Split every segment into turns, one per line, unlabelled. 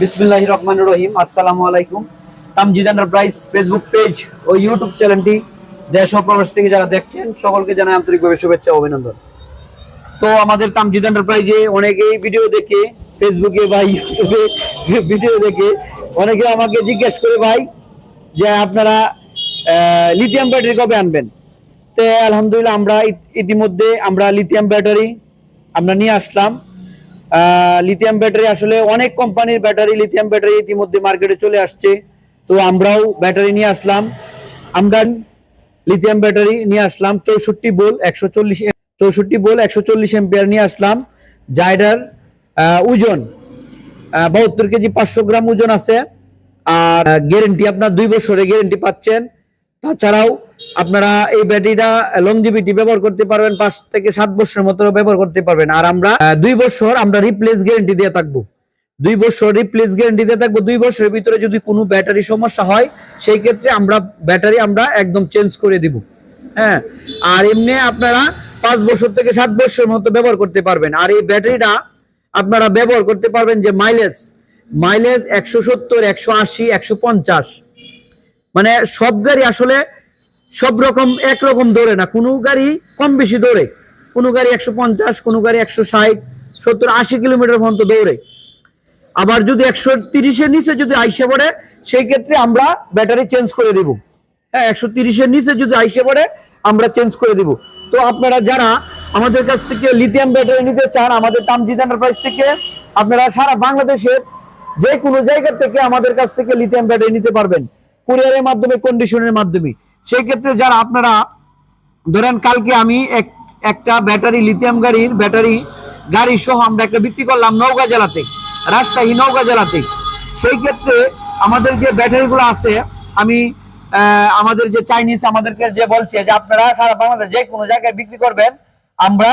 বিসমিল্লাহ রহমান রহিম, আসসালামু আলাইকুম। তামজিদ এন্টারপ্রাইজ ফেসবুক পেজ ও ইউটিউব চ্যানেলটি দেশ ও প্রবাস থেকে যারা দেখছেন, সকলকে জানাই আন্তরিকভাবে শুভেচ্ছা অভিনন্দন। তো আমাদের তামজিদ এন্টারপ্রাইজে অনেকেই ভিডিও দেখে ফেসবুকে বা ইউটিউবে ভিডিও দেখে। অনেকে আমাকে জিজ্ঞেস করে, ভাই, যে আপনারা লিথিয়াম ব্যাটারি কবে আনবেন? তো আলহামদুলিল্লাহ আমরা ইতিমধ্যে আমরা লিথিয়াম ব্যাটারি আমরা নিয়ে আসলাম। লিথিয়াম ব্যাটারি আসলে অনেক কোম্পানির ব্যাটারি লিথিয়াম ব্যাটারি ইতিমধ্যে মার্কেটে চলে আসছে। তো আমরাও ব্যাটারি নিয়ে আসলাম। আমরা লিথিয়াম ব্যাটারি নিয়ে আসলাম, চৌষট্টি বোল একশো চল্লিশ চৌষট্টি বোল একশো চল্লিশ এম্পিয়ার নিয়ে আসলাম। জায়ডার ওজন বাহাত্তর কেজি পাঁচশো গ্রাম ওজন আছে। আর গ্যারেন্টি আপনার দুই বছরের গ্যারেন্টি পাচ্ছেন। তাছাড়াও আপনারা এই ব্যাটারিটা লংজিভিটি ব্যবহার করতে পারবেন পাঁচ থেকে সাত বছরের মতো ব্যবহার করতে পারবেন। আর আমরা দুই বছর আমরা রিপ্লেস গ্যারেন্টি দিয়ে থাকব। দুই বছর রিপ্লেস গ্যারেন্টি দিয়ে থাকব। দুই বছরের ভিতরে যদি কোনো ব্যাটারি সমস্যা হয়, সেই ক্ষেত্রে আমরা ব্যাটারি আমরা একদম চেঞ্জ করে দিব। হ্যাঁ আর এমনি আপনারা পাঁচ বছর থেকে সাত বছরের মতো ব্যবহার করতে পারবেন। আর এই ব্যাটারিটা আপনারা ব্যবহার করতে পারবেন যে মাইলেজ মাইলেজ একশো সত্তর, একশো আশি, একশো পঞ্চাশ। মানে সব গাড়ি আসলে সব রকম একরকম দৌড়ে না। কোনো গাড়ি কম বেশি দৌড়ে। কোনো গাড়ি একশো পঞ্চাশ, কোনো গাড়ি একশো ষাট, সত্তর, আশি কিলোমিটার পর্যন্ত দৌড়ে। আবার যদি একশো তিরিশের নিচে যদি আইসে পড়ে, সেই ক্ষেত্রে আমরা ব্যাটারি চেঞ্জ করে দিব। হ্যাঁ একশো তিরিশের নিচে যদি আইসে পড়ে, আমরা চেঞ্জ করে দিব। তো আপনারা যারা আমাদের কাছ থেকে লিথিয়াম ব্যাটারি নিতে চান, আমাদের তামজিদ এন্টারপ্রাইজ থেকে, আপনারা সারা বাংলাদেশের যে কোনো জায়গা থেকে আমাদের কাছ থেকে লিথিয়াম ব্যাটারি নিতে পারবেন। কুরিয়ারের মাধ্যমে কন্ডিশনের মাধ্যমে। সেই ক্ষেত্রে যারা আপনারা, ধরেন কালকে আমি এক, একটা ব্যাটারি লিথিয়াম গাড়ির ব্যাটারি, গাড়ি সহ আমরা একটা বিক্রি করলাম নৌকা জেলাতে, রাজশাহী নৌকা জেলাতে। সেই ক্ষেত্রে আমাদের যে ব্যাটারিগুলো আছে, আমি আমাদের যে চাইনিজ আমাদেরকে যে বলছে যে আপনারা সারা বাংলাদেশ যে কোনো জায়গায় বিক্রি করবেন, আমরা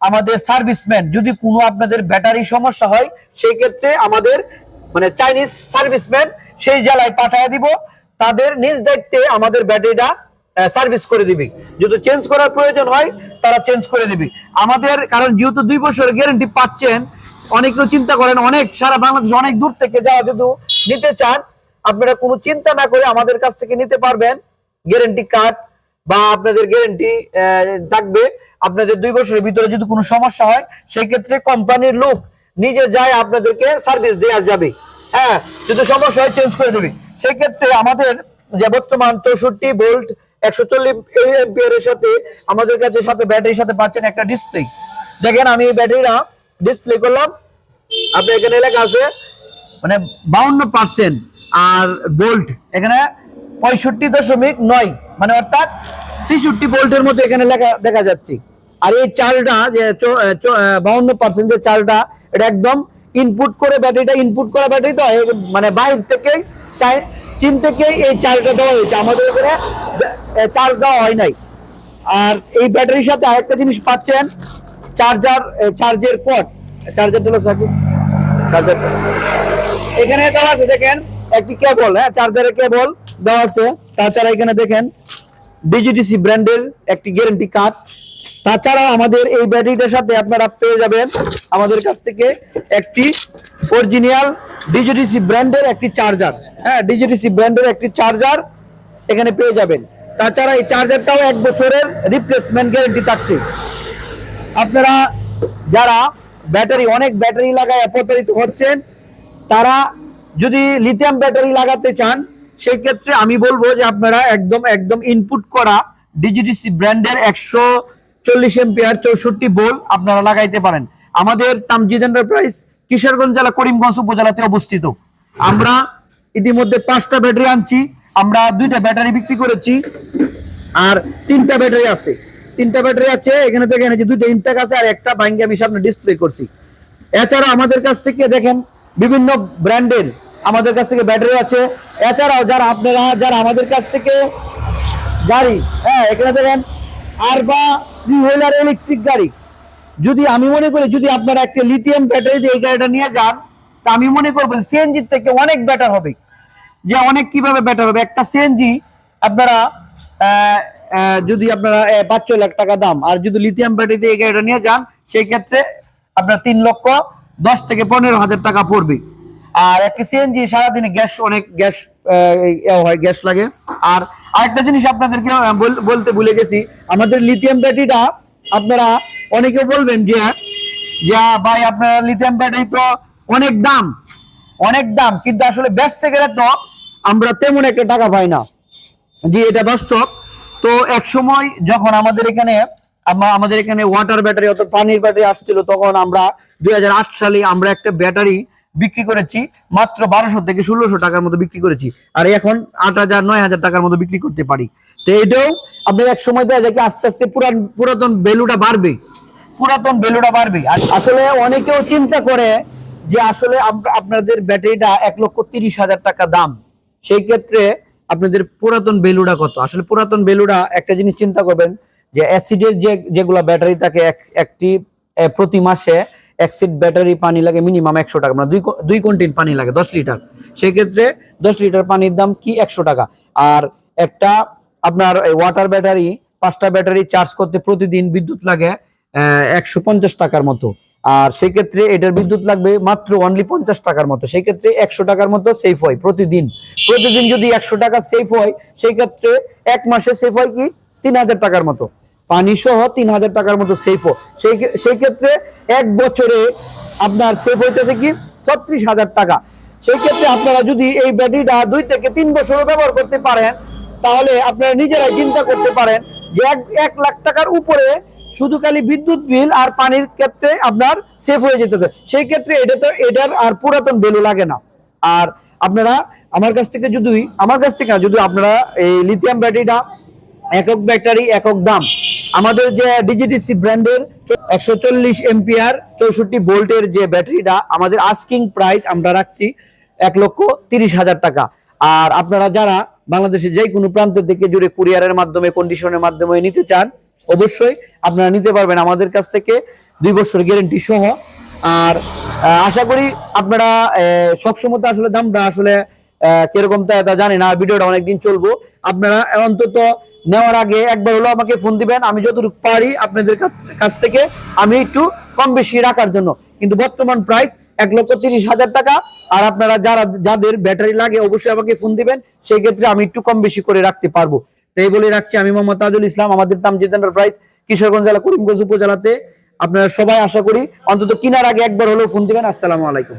আমাদের সার্ভিসম্যান, যদি কোনো আপনাদের ব্যাটারি সমস্যা হয়, সেই ক্ষেত্রে আমাদের মানে চাইনিজ সার্ভিসম্যান সেই জেলায় পাঠিয়ে দিব। তাদের নিজ দায়িত্বে আমাদের ব্যাটারিটা সার্ভিস করে দিবে। যদি চেঞ্জ করার প্রয়োজন হয়, তারা চেঞ্জ করে দিবে। আমাদের, কারণ যেহেতু দুই বছর গ্যারেন্টি পাচ্ছেন, অনেকেও চিন্তা করেন, অনেক, সারা বাংলাদেশ অনেক দূর থেকে যারা যদি নিতে চান, আপনারা কোনো চিন্তা না করে আমাদের কাছ থেকে নিতে পারবেন। গ্যারেন্টি কার্ড বা আপনাদের গ্যারেন্টি থাকবে। আপনাদের দুই বছরের ভিতরে যদি কোনো সমস্যা হয় সেই ক্ষেত্রে কোম্পানির লোক নিজে যায় আপনাদেরকে সার্ভিস দেওয়া যাবে। হ্যাঁ যদি সমস্যা হয় চেঞ্জ করে দেবে। সেই ক্ষেত্রে আমাদের যে বর্তমান চৌষট্টি ভোল্ট একশো চল্লিশ এর সাথে আমাদের কাছে সাথে ব্যাটারির সাথে পাচ্ছেন একটা ডিসপ্লে দেখেন আমি এই ব্যাটারিটা ডিসপ্লে করলাম। আপনার এখানে লেখা আছে মানে বাউন্ন পার্সেন্ট আর বোল্ট এখানে পঁয়ষট্টি দশমিক নয় মানে অর্থাৎ ছেষট্টি বোল্টের মতো এখানে লেখা, দেখা যাচ্ছে। আর এই চালটা যে বাউন্ন পার্সেন্ট যে চালটা, এটা একদম ইনপুট করে ব্যাটারিটা ইনপুট করা ব্যাটারি তো মানে বাইরে থেকে চীন থেকে এই চালটা দেওয়া হয়েছে। আমাদের এ, চাল দেওয়া হয় নাই। আর এই ব্যাটারির সাথে আরেকটা জিনিস পাচ্ছেন চার্জার চার্জের পট। চার্জার দিল সাকিব চার্জার এখানে দেওয়া আছে দেখেন একটি কেবল হ্যাঁ চার্জারের কেবল দেওয়া আছে। তাছাড়া এখানে দেখেন ডিজিটিসি ব্র্যান্ডের একটি গ্যারেন্টি কার্ড। তাছাড়া আমাদের এই ব্যাটারিটার সাথে আপনারা পেয়ে যাবেন আমাদের কাছ থেকে একটি অরিজিনাল ডিজিটিসি ব্র্যান্ডের একটি চার্জার হ্যাঁ ডিজিটিসি ব্র্যান্ডের একটি চার্জার এখানে পেয়ে যাবেন। তাছাড়া এই চার্জারটাও এক বছরের রিপ্লেসমেন্ট গ্যারেন্টি থাকছে। আপনারা যারা ব্যাটারি, অনেক ব্যাটারি লাগায় প্রতারিত হচ্ছেন, তারা যদি লিথিয়াম ব্যাটারি লাগাতে চান সেই ক্ষেত্রে আমি বলব যে আপনারা একদম একদম ইনপুট করা ডিজিটিসি ব্র্যান্ডের একশো চল্লিশ এম্পিয়ার চৌষট্টি বোল আপনারা লাগাইতে পারেন। আমাদের তামজিদ এন্টারপ্রাইজ কিশোরগঞ্জ জেলা করিমগঞ্জ উপজেলাতে অবস্থিত। আমরা ইতিমধ্যে পাঁচটা ব্যাটারি আনছি, আমরা দুইটা ব্যাটারি বিক্রি করেছি আর তিনটা ব্যাটারি আছে। তিনটা ব্যাটারি আছে, এখানে এই যে দুইটা ইনটেক আছে আর একটা ভাঙ্গে আমি সামনে ডিসপ্লে করছি। এছাড়া আমাদের কাছ থেকে দেখেন বিভিন্ন ব্র্যান্ডের আমাদের কাছ থেকে ব্যাটারি আছে। এছাড়াও যারা আপনারা, যারা আমাদের কাছ থেকে গাড়ি হ্যাঁ এখানে দেখেন আর বা থ্রি হুইলার ইলেকট্রিক গাড়ি। যদি আমি মনে করি, যদি আপনারা একটা লিথিয়াম ব্যাটারি দিয়ে এই গাড়িটা নিয়ে যান, তা আমি মনে করব সিএনজির থেকে অনেক বেটার হবে। যে অনেক কীভাবে বেটার হবে? একটা সিএনজি আপনারা যদি আপনারা পাঁচ লাখ টাকা দাম, আর যদি লিথিয়াম ব্যাটারিতে এই গাড়িটা নিয়ে যান, সেই ক্ষেত্রে আপনার তিন লক্ষ দশ থেকে পনেরো হাজার টাকা পড়বে। আর একটা সিএনজি সারাদিনে গ্যাস অনেক, গ্যাস হয়, গ্যাস লাগে। আর আরেকটা জিনিস আপনাদেরকে বল- বলতে ভুলে গেছি। আমাদের লিথিয়াম ব্যাটারিটা আপনারা অনেকে বলবেন যে যে ভাই, আপনার লিথিয়াম ব্যাটারি তো অনেক দাম অনেক দাম, কিন্তু আসলে ব্যস্ত গেলে তো আমরা তেমন একটা টাকা পাই না। জি, এটা বাস্তব। তো এক সময় যখন আমাদের এখানে আমাদের এখানে ওয়াটার ব্যাটারি অর্থাৎ পানির ব্যাটারি আসছিল, তখন আমরা দুই হাজার আট সালে আমরা একটা ব্যাটারি বিক্রি করেছি, মাত্র বারোশো থেকে ষোলোশো টাকার মতো বিক্রি করেছি। আর এখন আট হাজার, নয় হাজার টাকার মতো বিক্রি করতে পারি। তো এটাও আপনার এক সময় দেখা যায় আস্তে আস্তে পুরান, পুরাতন ভ্যালুটা বাড়বে। পুরাতন ভ্যালুটা বাড়বে। আসলে অনেকেও চিন্তা করে যে আসলে আপ- আপনাদের ব্যাটারিটা এক লক্ষ তিরিশ হাজার টাকা দাম। সেই ক্ষেত্রে আপনাদের পুরাতন বেলুডা কত? আসলে পুরাতন বেলুডা একটা জিনিস চিন্তা করবেন যে অ্যাসিডের যে, যেগুলা ব্যাটারি থাকে এক- একটি প্রতি মাসে অ্যাসিড ব্যাটারি পানি লাগে মিনিমাম একশো টাকা মানে দুই দুই পানি লাগে, দশ লিটার সেই ক্ষেত্রে দশ লিটার পানির দাম কি একশো টাকা? আর একটা আপনার ওয়াটার ব্যাটারি পাঁচটা ব্যাটারি চার্জ করতে প্রতিদিন বিদ্যুৎ লাগে একশো পঞ্চাশ টাকার মতো। আর সেই ক্ষেত্রে এটার বিদ্যুৎ লাগবে মাত্র অনলি পঞ্চাশ টাকার মতো। সেই ক্ষেত্রে একশো টাকার মতো সেফ হয় প্রতিদিন। প্রতিদিন যদি একশো টাকা সেফ হয় সেই ক্ষেত্রে এক মাসে সেফ হয় কি? তিন হাজার টাকার মতো। পানি সহ তিন হাজার টাকার মতো সেফ সেই সেই ক্ষেত্রে এক বছরে আপনার সেফ হইতেছে কি? ছত্রিশ হাজার টাকা। সেই ক্ষেত্রে আপনারা যদি এই ব্যাটারিটা দুই থেকে তিন বছরও ব্যবহার করতে পারেন, তাহলে আপনারা নিজেরাই চিন্তা করতে পারেন যে এক এক লাখ টাকার উপরে শুধু খালি বিদ্যুৎ বিল আর পানির ক্ষেত্রে আপনার সেফ হয়ে যেতেছে। সেই ক্ষেত্রে এটা তো, এটার আর পুরাতন ভ্যালু লাগে না। আর আপনারা আমার কাছ থেকে যদি, আমার কাছ থেকে যদি আপনারা এই লিথিয়াম ব্যাটারিটা একক ব্যাটারি একক দাম আমাদের যে ডিজিটিসি ব্র্যান্ডের একশো চল্লিশ এমপিআর চৌষট্টি ভোল্টের যে ব্যাটারিটা, আমাদের আস্কিং প্রাইস আমরা রাখছি এক লক্ষ তিরিশ হাজার টাকা। আর আপনারা যারা বাংলাদেশের যে কোনো প্রান্ত থেকে জুড়ে কুরিয়ারের মাধ্যমে কন্ডিশনের মাধ্যমে নিতে চান, অবশ্যই আপনারা নিতে পারবেন আমাদের কাছ থেকে দুই বছর গ্যারেন্টি সহ। আর আশা করি আপনারা সবসময় তো আসলে দামটা আসলে কীরকম তা জানি না, ভিডিওটা অনেকদিন চলবো। আপনারা অন্তত নেওয়ার আগে একবার হলো আমাকে ফোন দিবেন। আমি যতটুকু পারি আপনাদের কাছ- থেকে, আমি একটু কম বেশি রাখার জন্য। কিন্তু বর্তমান প্রাইস এক লক্ষ তিরিশ হাজার টাকা। আর আপনারা যারা, যাদের ব্যাটারি লাগে, অবশ্যই আমাকে ফোন দিবেন। সেই ক্ষেত্রে আমি একটু কম বেশি করে রাখতে পারব। তো এই বলে রাখছি আমি মোহাম্মদ তাজুল ইসলাম, আমাদের তামজিদ এন্টারপ্রাইজ কিশোরগঞ্জ জেলা, করিমগঞ্জ উপজেলাতে। আপনারা সবাই আশা করি অন্তত কিনার আগে একবার হলেও ফোন দিবেন। আসসালামু আলাইকুম।